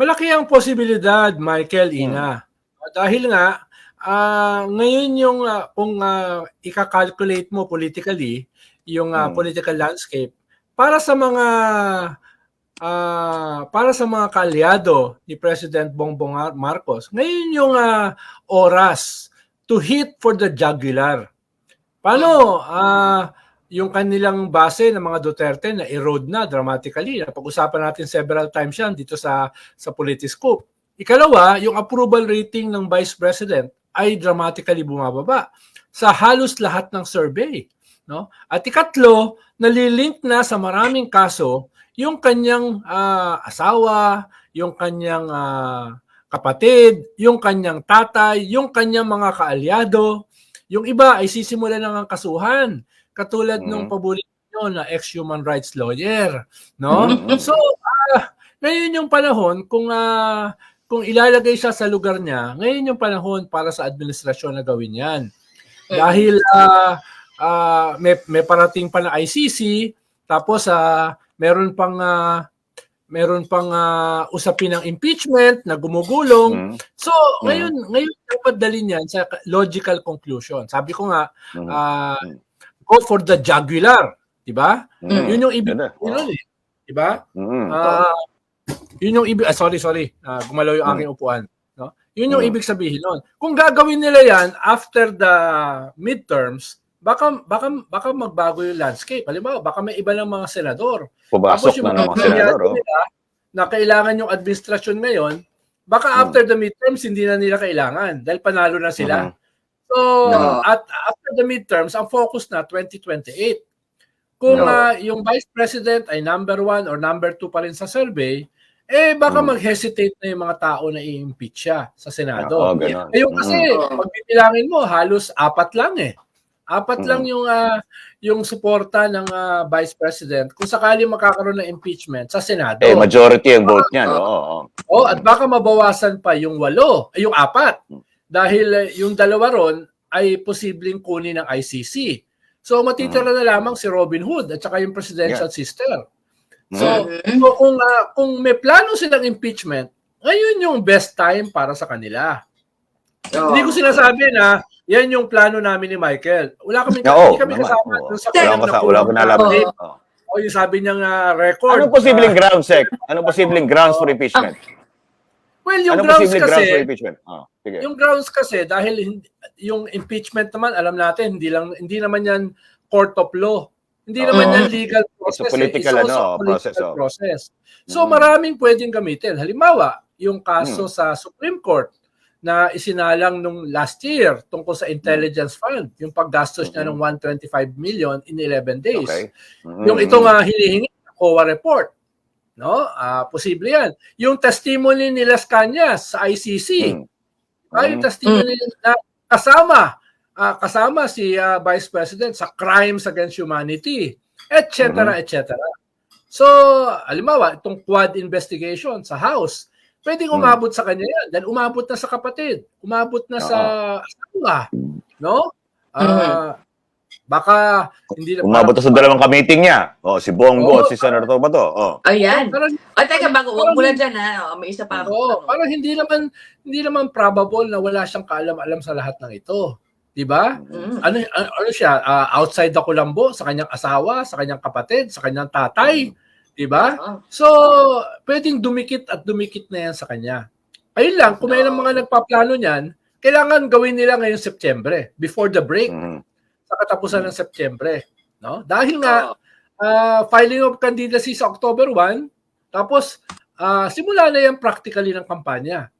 Malaki ang posibilidad, Michael Hmm. Ina. Dahil nga, ah, ngayon yung ah, kung uh, ika-calculate mo politically, yung ah, Hmm. political landscape, para sa mga ah, para sa mga kaalyado ni President Bongbong Mar- Marcos, ngayon yung ah, oras to hit for the jugular. Paano ah, yung kanilang base ng mga Duterte na erode na dramatically. Napag-usapan natin several times yan dito sa sa Politiscope. Ikalawa, yung approval rating ng Vice President ay dramatically bumababa sa halos lahat ng survey. No? At ikatlo, nalilink na sa maraming kaso yung kanyang ah, asawa, yung kanyang ah, kapatid, yung kanyang tatay, yung kanyang mga kaalyado. Yung iba ay sisimula na ng kasuhan. Katulad nung Mhm. pabuli nyo na ex-human rights lawyer. No? Mhm. So, ah, ngayon yung panahon kung ah, kung ilalagay siya sa lugar niya, ngayon yung panahon para sa administrasyon na gawin yan. Dahil ah, ah, may, may parating pa na ICC, tapos ah, meron pang ah, meron pang ah, usapin ng impeachment na gumugulong. Mm, So, ngayon ngayon dapat dalhin yan sa logical conclusion. Sabi ko nga, mm, ah, Mm. Go for the jugular, 'di ba? mm. Yun yung ibig yun eh, 'di ba? Mm, Ah, yun yung ibig ah, sorry sorry, Ah, gumalaw yung Mm. aking upuan, no? Yun yung Mm. ibig sabihin nun. Kung gagawin nila 'yan after the midterms, baka baka baka magbago yung landscape. Halimbawa, baka may iba ng mga senador. Yung na ng mga senador. Oh. nila na kailangan yung administrasyon ngayon, baka Hmm. after the midterms hindi na nila kailangan dahil panalo na sila. Mhm. So, No. at after the midterms, ang focus na 2028. Kung No. ah, yung vice president ay number one or number two pa rin sa survey, eh baka Mm. mag-hesitate na yung mga tao na i-impeach siya sa Senado. Oo, ganun. Ayun kasi, Mm. pag bibilangin mo, halos apat lang eh. Apat Mm. lang yung ah, yung suporta ng ah, vice president kung sakali magkakaroon ng impeachment sa Senado. Eh, majority ang vote niyan. Oo. oo. Oh, at baka mabawasan pa yung walo, yung apat. Dahil eh, yung dalawa ron ay posibleng kunin ng ICC. So matitira na lamang si Robin Hood at saka yung presidential sister. So, Mhm. so kung ah, kung may plano silang impeachment, ngayon yung best time para sa kanila. Oo. Hindi ko sinasabi na yan yung plano namin ni Michael. Wala kami, Oo, hindi kami naman. kasama dun sa Wala ko sa wala ko nalaman. Oo. Oo. O yung sabi niyang ah, record. Anong posibleng ah, grounds, Sec? Anong posibleng grounds for impeachment? Well, yung Anong grounds posibleng grounds kasi, for impeachment? Oh, sige. Yung grounds kasi dahil hindi, yung impeachment naman alam natin hindi lang hindi naman yan court of law. Hindi naman Oo. yan legal process. It's a political, eh. It's also ano, a political process, oh. process. So Mm. maraming pwedeng gamitin. Halimbawa, yung kaso Mm. sa Supreme Court na isinalang nung last year tungkol sa intelligence fund, yung paggastos niya Mm. ng 125 million in 11 days. Okay. Mm. Yung ito nga hinihingi ng COA report. No? Ah, posible yan. Yung testimony ni Las Cañas sa ICC. Mm. Ah, yung Mm. testimony na kasama ah, kasama si ah, Vice President sa crimes against humanity, etc. Mhm. etc. So, halimbawa, itong quad investigation sa House, pwedeng Mm. umabot sa kanya yan. Dahil umabot na sa kapatid, umabot na sa asawa, no? Ah, Baka hindi na Umabot sa dalawang ka-meeting niya. Oh, si Bongo at si Senator Bato. Oh. Ayan. Parang, O, teka, bago, huwag mula dyan, ha? O, may isa pa ako. Tanong. parang hindi naman hindi naman probable na wala siyang kaalam-alam sa lahat ng ito. 'Di ba? Mm. Ano ano, ano siya? ah, outside the Colombo sa kanyang asawa, sa kanyang kapatid, sa kanyang tatay, 'di ba? So, pwedeng dumikit at dumikit na 'yan sa kanya. Ayun lang, kung may mga nagpaplano niyan, kailangan gawin nila ngayong Setyembre, before the break, Mm. Sa katapusan ng Setyembre, no? Dahil nga ah, filing of candidacy sa October 1, tapos ah, simula na yan practically ng kampanya.